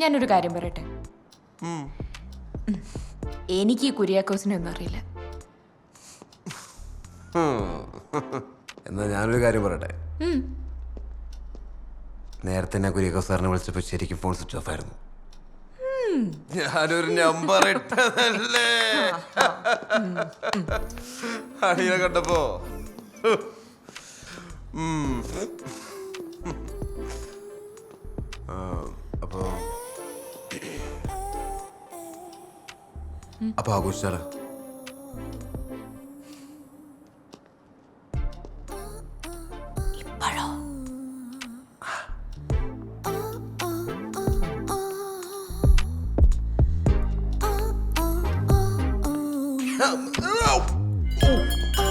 ഞാനൊരു കാര്യം പറയട്ടെ. എനിക്ക് ഈ കുര്യാക്കോസിനെ ഒന്നും അറിയില്ല. എന്നാ ഞാനൊരു കാര്യം പറയട്ടെ? നേരത്തെ ഞാൻ കുര്യാക്കോസ് സാറിനെ വിളിച്ചപ്പോ ശരിക്കും ഫോൺ സ്വിച്ച് ഓഫ് ആയിരുന്നു. ഞാനൊരു നമ്പർ ഇട്ടതല്ലേ? അടിയെ കണ്ടപ്പോ. അപ്പൊ അപ്പൊ ആഘോഷിച്ചാലോ ഇപ്പഴോ I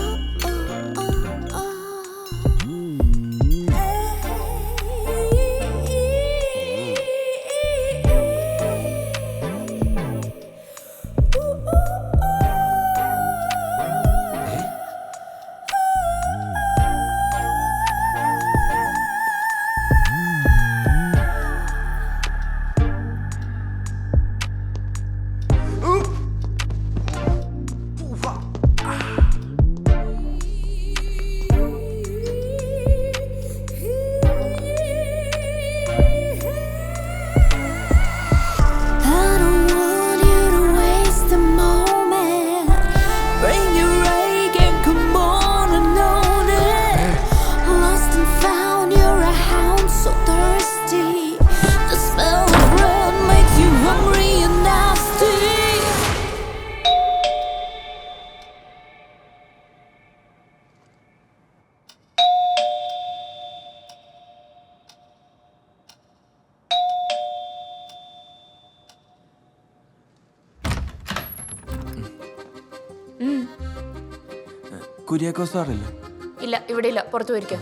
കുര്യാക്കോ സാറില്ലേ? ഇല്ല ഇവിടെ ഇല്ല പുറത്തു പോയിരിക്കാം.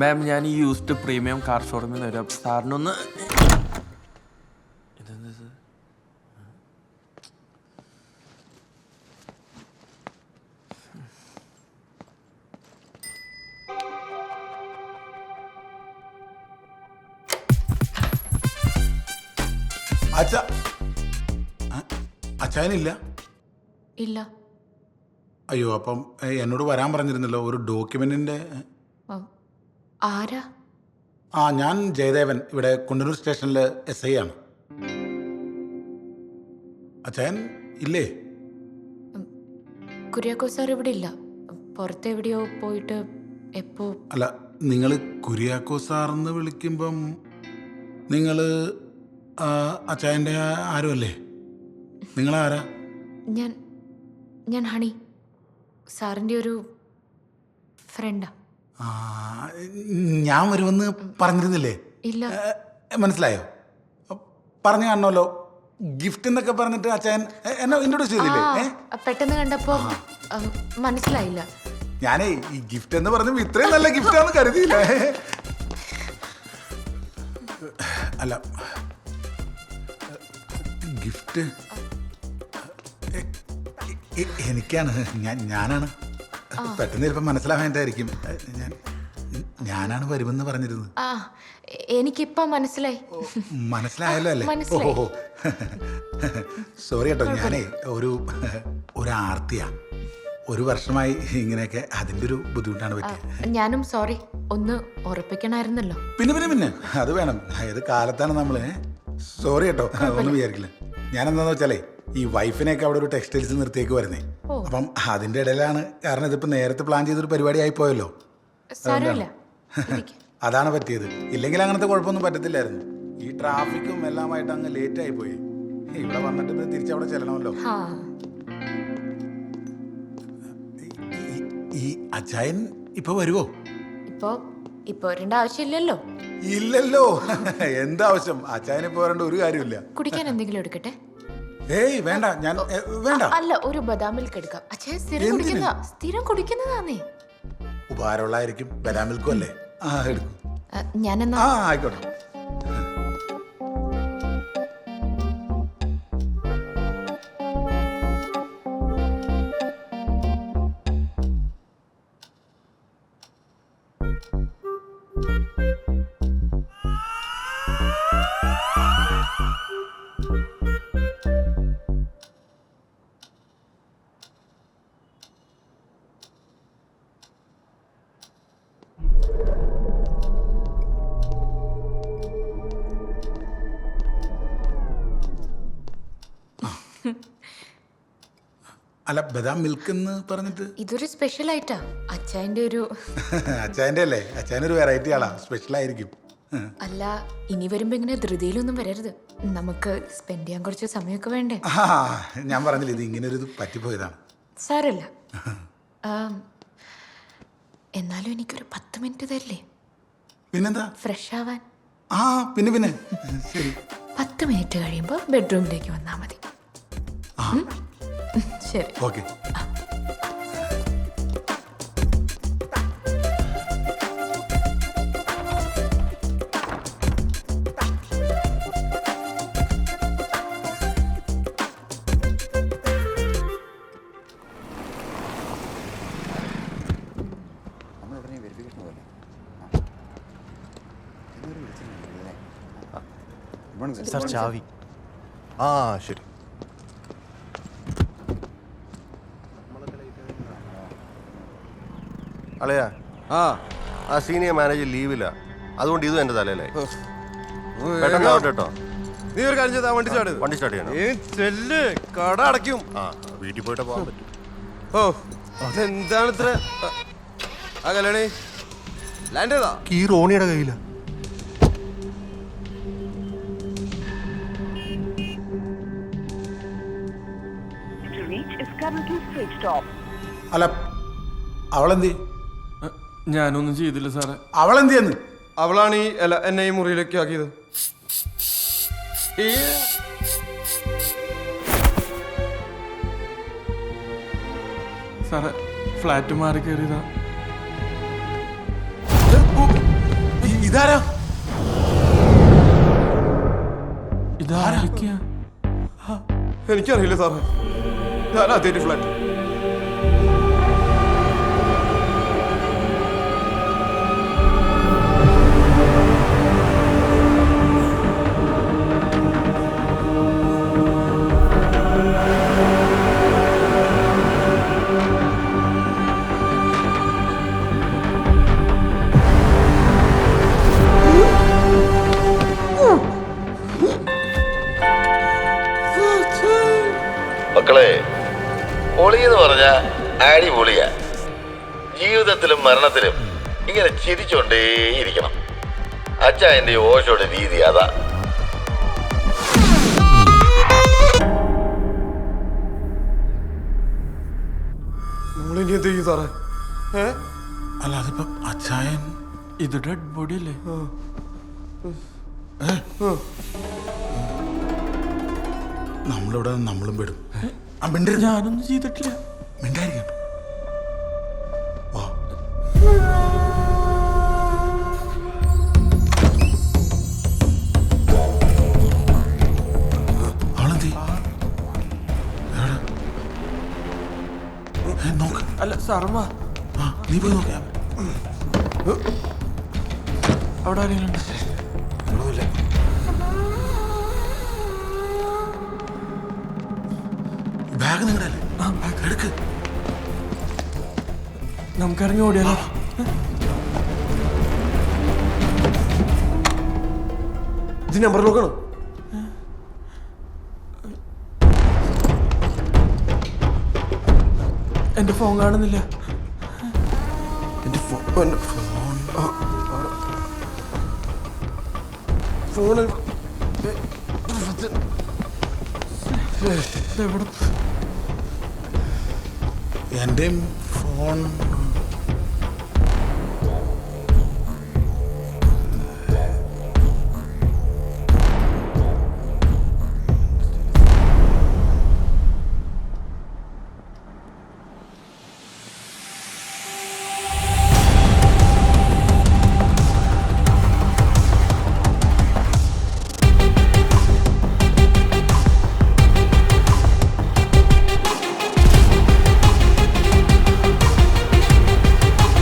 മാം ഞാൻ ഈ യൂസ്ഡ് പ്രീമിയം കാർ ഷോറൂമിൽ നിന്ന് വരാം. സാറിനൊന്ന് അച്ഛനില്ല ഇല്ല. അയ്യോ അപ്പം എന്നോട് വരാൻ പറഞ്ഞിരുന്നല്ലോ ഒരു ഡോക്യുമെന്റിന്റെ ആ, ആരാ? ആ ഞാൻ ജയദേവൻ ഇവിടെ കുണ്ടന്നൂർ സ്റ്റേഷനിലെ എസ് ഐ ആണ്. അച്ഛൻ ഇല്ലേ? കുര്യാക്കോസ് സാർ ഇവിടെ ഇല്ല. പുറത്തെവിടെയോ പോയിട്ട് എപ്പോ അല്ല നിങ്ങൾ കുര്യാക്കോ സാറെന്ന് വിളിക്കുമ്പം നിങ്ങൾ അച്ചായന്റെ ആരുമല്ലേ? നിങ്ങളാരാ? ഞാൻ ഞാൻ ഹണി. സാറിന്റെ ഒരു ഫ്രണ്ടാ? ഞാൻ വരുമെന്ന് പറഞ്ഞിരുന്നില്ലേ? ഇല്ല. മനസ്സിലായോ? പറഞ്ഞു കാണണമല്ലോ. ഗിഫ്റ്റ് എന്നൊക്കെ പറഞ്ഞിട്ട് അച്ഛൻ എന്നെ ഇൻട്രോഡ്യൂസ് ചെയ്തില്ലേ? പെട്ടെന്ന് കണ്ടപ്പോ മനസ്സിലായില്ല. ഞാനേ ഈ ഗിഫ്റ്റ് എന്ന് പറഞ്ഞു ഇത്രയും നല്ല ഗിഫ്റ്റ് ആണെന്ന് കരുതിയില്ല. അല്ല ഗിഫ്റ്റ് എനിക്കാണ്. ഞാൻ ഞാനാണ്. പെട്ടെന്ന് ചിലപ്പോൾ മനസ്സിലാവേണ്ടായിരിക്കും ഞാൻ ഞാനാണ് വരുമെന്ന് പറഞ്ഞിരുന്നത്. ആ എനിക്കിപ്പോ മനസ്സിലായി. മനസ്സിലായല്ലോ അല്ലേ. ഓഹോ സോറി കേട്ടോ. ഞാനേ ഒരു ഒരു ആർത്തിയാ. ഒരു വർഷമായി ഇങ്ങനെയൊക്കെ അതിന്റെ ഒരു ബുദ്ധിമുട്ടാണ് പറ്റിയത്. ഞാനും സോറി. ഒന്ന് ഉറപ്പിക്കണമായിരുന്നല്ലോ. പിന്നെ പിന്നെ പിന്നെ. അത് വേണം. ഏത് കാലത്താണ് നമ്മൾ. സോറി കേട്ടോ. ഒന്നും വിചാരിക്കില്ല. ഞാൻ എന്താന്ന് വെച്ചാലേ ഈ വൈഫിനെയൊക്കെ അവിടെ ഒരു ടെക്സ്റ്റൈൽസ് നിർത്തിയേക്ക് വരുന്നേ. അപ്പം അതിന്റെ ഇടയിലാണ് കാരണം ഇതിപ്പോ നേരത്തെ പ്ലാൻ ചെയ്തൊരു പരിപാടി ആയി പോയല്ലോ അതാണ് പറ്റിയത്. ഇല്ലെങ്കിൽ അങ്ങനത്തെ കുഴപ്പമൊന്നും പറ്റത്തില്ലായിരുന്നു. ഈ ട്രാഫിക്കും എല്ലാമായിട്ട് അങ്ങ് ലേറ്റ് ആയി പോയി. ഇവിടെ വന്നിട്ട് തിരിച്ച് അവിടെ ചെല്ലണമല്ലോ. ഈ- അജായൻ ഇപ്പൊ വരുവോ? ഇപ്പോ ഇപ്പൊ വരേണ്ട ആവശ്യമില്ലല്ലോ. ഇല്ലല്ലോ. എന്താവശ്യം? അച്ചായനെ പോരേണ്ട ഒരു കാര്യമില്ല കുടിക്കാൻ എന്തെങ്കിലും എടുക്കട്ടെ? ഏയ് വേണ്ട ഞാൻ വേണ്ട. അല്ല ഒരു ബദാം മിൽക്ക് എടുക്കാം. അച്ഛാ സ്ഥിരം എന്തിന്? കുടിക്കുന്ന സ്ഥിരം കുടിക്കുന്നതാന്നേ. ഉപകാരമുള്ളതായിരിക്കും ബദാമിൽക്കും അല്ലേ? ആ എടുക്കും. ആ, ഞാനെന്നാ ആ ആയിക്കോട്ടെ. അല്ല ബദാം മിൽക്ക് എന്ന് പറഞ്ഞിട്ട്? ഇതൊരു സ്പെഷ്യൽ ആയിട്ടാ അച്ചായന്റെ ഒരു അച്ചായന്റെ അല്ലേ അച്ചായൻ ഒരു വെറൈറ്റി ആളാ. സ്പെഷ്യൽ ആയിരിക്കും അല്ല ഇനി വരുമ്പോ ഇങ്ങനെ ധൃതിയിലൊന്നും വരരുത്. നമുക്ക് സ്പെൻഡ് ചെയ്യാൻ കുറച്ച് സമയമൊക്കെ വേണ്ടേ? ഞാൻ പറഞ്ഞില്ല ഇത് ഇങ്ങനെ ഒരു പറ്റിപ്പോയതാണ്. സാരല്ല. ആം, എന്നാലും എനിക്കൊരു പത്ത് മിനിറ്റ് തരില്ലേ? പിന്നെന്താ? ഫ്രഷ് ആവാൻ. ആ പിന്നെ പിന്നെ. ശരി പത്ത് മിനിറ്റ് കഴിയുമ്പോൾ ബെഡ്റൂമിലേക്ക് വന്നാ മതി. ഉം? ശരി. ഓക്കെ. സാർ ചാവി ആ ശരി. അളയാ ആ. ആ സീനിയർ മാനേജർ ലീവിലാ അതുകൊണ്ട് ഇതും എന്റെ തലയിലായി. പെട്ടെന്ന് ആവട്ടെ കേട്ടോ. നീ ഒരു കാര്യം ചെയ്താ വണ്ടി ചാട്. വണ്ടി സ്റ്റാർട്ട് ചെയ്യണം. ചെല്ല് കട അടയ്ക്കും. ആ വീട്ടിൽ പോയിട്ട് പോകാൻ പറ്റും. ഓ അതെന്താണ് ഇത്ര ആ കല്യാണി ലാൻഡ് ചെയ്താ? ഈ റോണിയുടെ കയ്യില. അല്ല അവളെന്തി ഞാനൊന്നും ചെയ്തില്ല സാറേ. എന്ത് ചെയ്യുന്നു അവളാണ് ഈ അല്ല എന്നെ ഈ മുറിയിലേക്ക് ആക്കിയത്. സാറെ ഫ്ലാറ്റ് മാറി കയറിയതാ. ഇതാരാ? ഇതാരൊക്കെയാ എനിക്കറിയില്ല സാറേ. ഞാൻ ആദ്യമായിട്ട് ഫ്ലാറ്റ്? പൊളി എന്ന് പറഞ്ഞ അടിപൊളിയ ജീവിതത്തിലും മരണത്തിലും ഇങ്ങനെ ചിരിച്ചോണ്ടേയിരിക്കണം. അച്ഛ എന്റെ ഓശോയുടെ രീതി അതാ. നമ്മളിനി എന്ത് ചെയ്യും സാറേ? ഏ? അല്ല അതിപ്പോ അച്ചായൻ ഇത് ഡെഡ് ബോഡി അല്ലേ നമ്മളിവിടെ നമ്മളും പെടും. ഞാനൊന്നും ചെയ്തിട്ടില്ല. മിണ്ടായിരിക്കണം. അല്ല സാറമ്മ നീ പോയി നോക്കാം. അവിടെ ആരെങ്കിലും ബാഗ് നിങ്ങളുടെ അല്ലേ? എടുക്ക്. നമുക്ക് ഇറങ്ങി ഓടിയാലോ ഇത് നമ്പർ നോക്കണം? എന്റെ ഫോൺ കാണുന്നില്ല. എന്റെ ഫോൺ ഫോൺ ഇതെവിടെ എന്റെയും ഫോൺ